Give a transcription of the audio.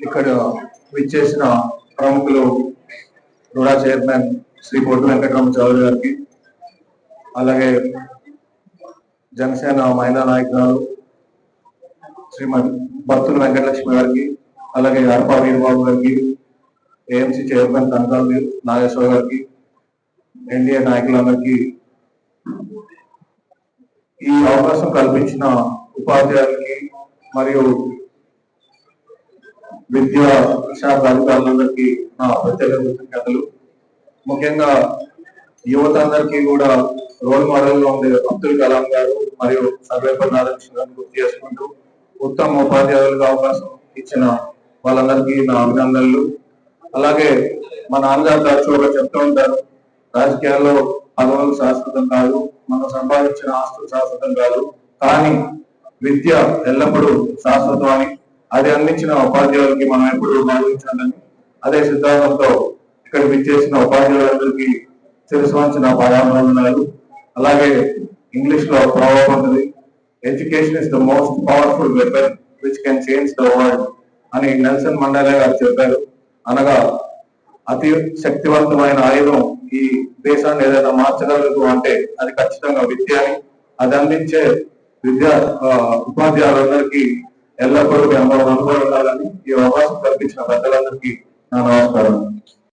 ఇక్కడ విచ్చేసిన ప్రముఖులు రూడా చైర్మన్ శ్రీ పొట్టు వెంకటరామ చౌదరి గారికి అలాగే జనసేన మహిళా నాయకురాలు శ్రీమతి భక్తుల వెంకటలక్ష్మి గారికి అలాగే అర్పా వీరబాబు గారికి ఏఎంసీ చైర్మన్ కనకాల నాగేశ్వర గారికి ఎన్డీఏ నాయకులందరికీ ఈ అవకాశం కల్పించిన ఉపాధ్యాయులకి మరియు విద్యా శాఖ అధికారులందరికీ నా ప్రత్యేక కృతజ్ఞతలు ముఖ్యంగా యువత అందరికీ కూడా రోల్ మోడల్లో ఉండే అబ్దుల్ కలాం గారు మరియు సర్వేపల్లి నారాయణ గారిని గుర్తు చేసుకుంటూ ఉత్తమ ఉపాధ్యాయులుగా అవకాశం ఇచ్చిన వాళ్ళందరికీ నా అభినందనలు. అలాగే మా నాన్నగారు తరచుగా చెప్తూ ఉంటారు రాజకీయాల్లో పదవులు శాశ్వతం కాదు మనం సంపాదించిన ఆస్తులు శాశ్వతం కాదు కానీ విద్య ఎల్లప్పుడూ శాశ్వతం అని అది అందించిన ఉపాధ్యాయులకి మనం ఎప్పుడు గౌరవించాలని అదే సిద్ధాంతంతో ఇక్కడ విచ్చేసిన ఉపాధ్యాయులందరికీ తెలుసుకోవాల్సిన పదాభినందనలు అలాగే ఇంగ్లీష్లో ప్రభావం ఉంటుంది education is the most powerful weapon which can change the world అని నెల్సన్ మండేలా గారు చెప్పారు. అనగా అతి శక్తివంతమైన ఆయుధం ఈ దేశాన్ని ఏదైనా మార్చగలదు అంటే అది ఖచ్చితంగా విద్య అని. అది అందించే విద్యా ఉపాధ్యాయులందరికీ ఎల్లప్పుడూ ఎంతో అనుభవం ఉండాలని ఈ అవకాశం కల్పించిన పెద్దలందరికీ నా నమస్కారం.